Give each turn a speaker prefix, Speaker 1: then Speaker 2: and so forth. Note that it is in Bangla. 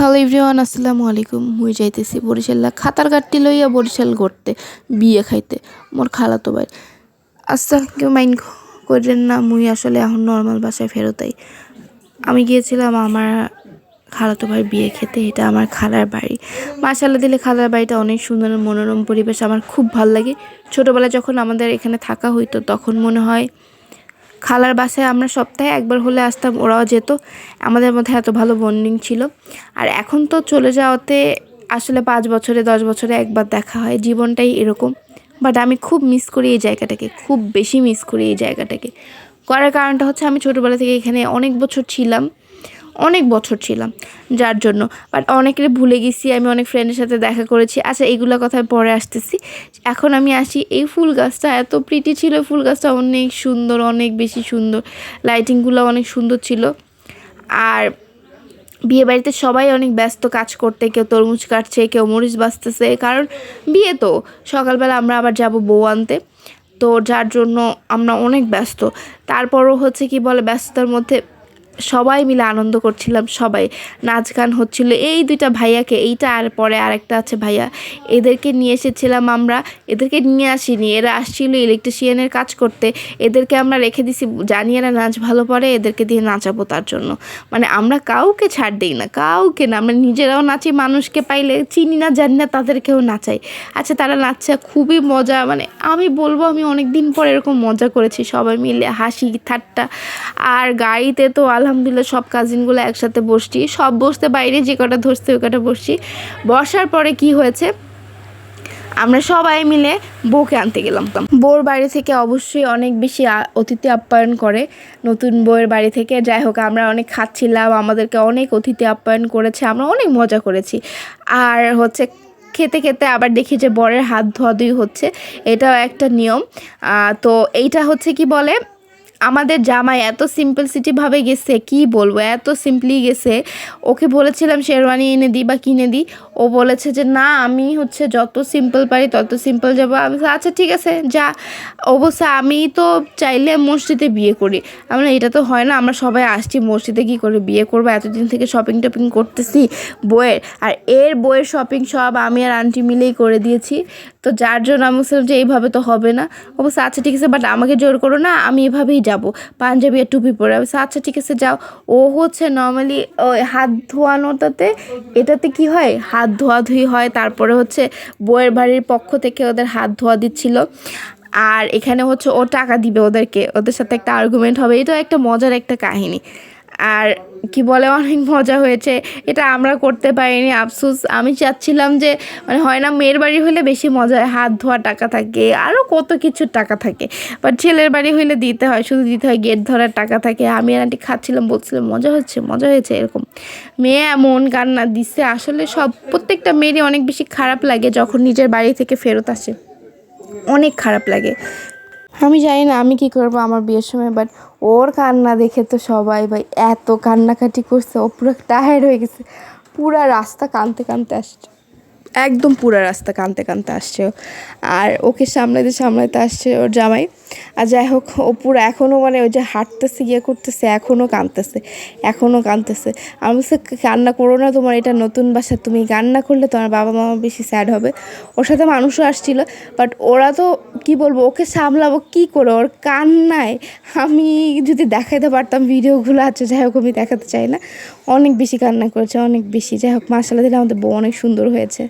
Speaker 1: হ্যালো এভরিওয়ান আসসালামু আলাইকুম। মুই যাইতেছি বরিশাল খাতার গাঠটি লইয়া বরিশাল করতে বিয়ে খাইতে, মোর খালাতো ভাই। আচ্ছা কেউ মাইন্ড করেন না, মুই আসলে এখন নর্মাল বাসায় ফেরতাই। আমি গিয়েছিলাম আমার খালাতো ভাই বিয়ে খেতে, এটা আমার খালার বাড়ি। মাশাল্লাহ দিলে খালার বাড়িটা অনেক সুন্দর, মনোরম পরিবেশ, আমার খুব ভালো লাগে। ছোটোবেলায় যখন আমাদের এখানে থাকা হইতো, তখন মনে হয় খালার বাসায় আমরা সপ্তাহে একবার হলে আসতাম, ওরাও যেত। আমাদের মধ্যে এত ভালো বন্ডিং ছিল। আর এখন তো চলে যাওয়াতে আসলে পাঁচ বছরে, দশ বছরে একবার দেখা হয়। জীবনটাই এরকম। বাট আমি খুব মিস করি এই জায়গাটাকে, খুব বেশি মিস করি এই জায়গাটাকে। করার কারণটা হচ্ছে আমি ছোটোবেলা থেকে এখানে অনেক বছর ছিলাম। অনেক বছর ছিলাম যার জন্য। বাট অনেকের ভুলে গেছি, আমি অনেক ফ্রেন্ডের সাথে দেখা করেছি। আচ্ছা এইগুলো কথায় পরে আসতেছি। এখন আমি আসি, এই ফুল গাছটা এত প্রিটি ছিল ফুল গাছটা অনেক সুন্দর, অনেক বেশি সুন্দর। লাইটিংগুলো অনেক সুন্দর ছিল। আর বিয়ে বাড়িতে সবাই অনেক ব্যস্ত কাজ করতে, কেউ তরমুজ কাটছে, কেউ মরিচ বাঁচতেছে। কারণ বিয়ে তো, সকালবেলা আমরা আবার যাব বউ আনতে। তো যার জন্য আমরা অনেক ব্যস্ত। তারপরও হচ্ছে কি বলে, ব্যস্ততার মধ্যে সবাই মিলে আনন্দ করছিলাম, সবাই। নাচ গান হচ্ছিল। এই দুইটা ভাইয়াকে, এইটা আর পরে আরেকটা আছে ভাইয়া। এদেরকে নিয়ে এসেছিলাম আমরা, এদেরকে নিয়ে আসিনি। এরা আসছিল ইলেকট্রিশিয়ানের কাজ করতে। এদেরকে আমরা রেখে দিছি, জানি এরা নাচ ভালো পারে, এদেরকে দিয়ে নাচাবো তার জন্য। মানে আমরা কাউকে ছাড় দিই না, কাউকে না। আমরা নিজেরাও নাচি, মানুষকে পাইলে চিনি না, জানি না তাদেরকেও নাচাই। আচ্ছা তারা নাচছে, খুবই মজা। মানে আমি বলব, আমি অনেক দিন পর এরকম মজা করেছি, সবাই মিলে হাসি, ঠাট্টা। আর গাড়িতে তো আলহামদুলিল্লাহ সব কাজিনগুলো একসাথে বসছি। সব বসতে বাইরে, যে কটা ধরছে ওই কটা বসছি। বসার পরে কি হয়েছে? আমরা সবাই মিলে বউকে আনতে গেলাম। বউর বাড়ি থেকে অবশ্যই অনেক বেশি অতিথি আপ্যায়ন করে নতুন বউয়ের বাড়ি থেকে। যাই হোক, আমরা অনেক খাচ্ছিলাম, আমাদেরকে অনেক অতিথি আপ্যায়ন করেছে, আমরা অনেক মজা করেছি। আর হচ্ছে খেতে খেতে আবার দেখি যে বরের হাত ধোয়াধুয়ি হচ্ছে। এটাও একটা নিয়ম। তো এইটা হচ্ছে কি বলে? আমাদের জামাই এত সিম্পলসিটিভাবে গেছে, কি বলব? এত সিম্পলি গেছে। ওকে বলেছিলাম, শেরওয়ানি এনে দিই বা কিনে দিই ও বলেছে যে, না, আমি হচ্ছে যত সিম্পল পারি তত সিম্পল যাব। আমি আচ্ছা ঠিক আছে, যা। অবশ্য আমি তো চাইলে মসজিদে বিয়ে করি। আমরা এটা তো হয় না, আমরা সবাই আসছি মসজিদে কী করে বিয়ে করব? এতদিন থেকে শপিং টপিং করতেছি বইয়ের। আর এর বইয়ের শপিং সব আমি আর আন্টি মিলেই করে দিয়েছি। তো যার জন্য আমি বলছিলাম যে, এইভাবে তো হবে না। অবশ্য আচ্ছা ঠিক আছে বাট আমাকে জোর করো না, আমি এভাবেই যাব। পাঞ্জাবি আর টুপি পরে আচ্ছা ঠিক আছে, যাও। ও হচ্ছে নর্মালি ওই হাত ধোয়ানোটাতে এটাতে কি হয়? হাত ধোয়াধুয়ি হয়। তারপরে হচ্ছে বইয়ের বাড়ির পক্ষ থেকে ওদের হাত ধোয়া দিচ্ছিল। আর এখানে হচ্ছে ও টাকা দিবে ওদেরকে। ওদের সাথে একটা আর্গুমেন্ট হবে। এটাও একটা মজার একটা কাহিনী। আর কি বলে, অনেক মজা হয়েছে। এটা আমরা করতে পারিনি, আফসোস। আমি চাচ্ছিলাম যে মানে হয় না মেয়ের বাড়ি হলে বেশি মজা হয়, হাত ধোয়া টাকা থাকে আরও কত কিছু টাকা থাকে। বাট ছেলের বাড়ি হলে দিতে হয়, শুধু দিতে হয়, গেট ধরার টাকা থাকে। আমি আর আন্টি খাচ্ছিলাম, বলছিলাম, মজা হচ্ছে, মজা হয়েছে, এরকম। মেয়ে এমন কান্না দিচ্ছে। আসলে সব, প্রত্যেকটা মেয়েরই অনেক বেশি খারাপ লাগে যখন নিজের বাড়ি থেকে ফেরত আসে। অনেক খারাপ লাগে। আমি জানি না, আমি কি করব আমার বিয়ের সময় বাট ওর কান্না দেখে তো সবাই ভাই এত কান্নাকাটি করছে, ও পুরো টায়ার্ড হয়ে গেছে। পুরা রাস্তা কাঁদতে কানতে আসছে। একদম পুরা রাস্তা কাঁদতে কাঁদতে আসছে। আর ওকে সামলাতে সামলাতে আসছে ওর জামাই। আর যাই হোক ও পুরো এখনও মানে ওই যে হাঁটতেছে ইয়ে করতেছে এখনও কাঁদতেছে এখনও কাঁদতেছে। আমি বলছি কান্না করো না তোমার, এটা নতুন বাসা, তুমি কান্না করলে তোমার বাবা মামা বেশি স্যাড হবে। ওর সাথে মানুষও আসছিল বাট ওরা তো, কি বলব, ওকে সামলাবো কি করে? ওর কান্নায় আমি যদি দেখাতে পারতাম ভিডিওগুলো আছে, যাই হোক, আমি দেখাতে চাই না। অনেক বেশি কান্না করেছে, অনেক বেশি। যাই হোক মাসালা দিলে আমাদের বউ অনেক সুন্দর হয়েছে।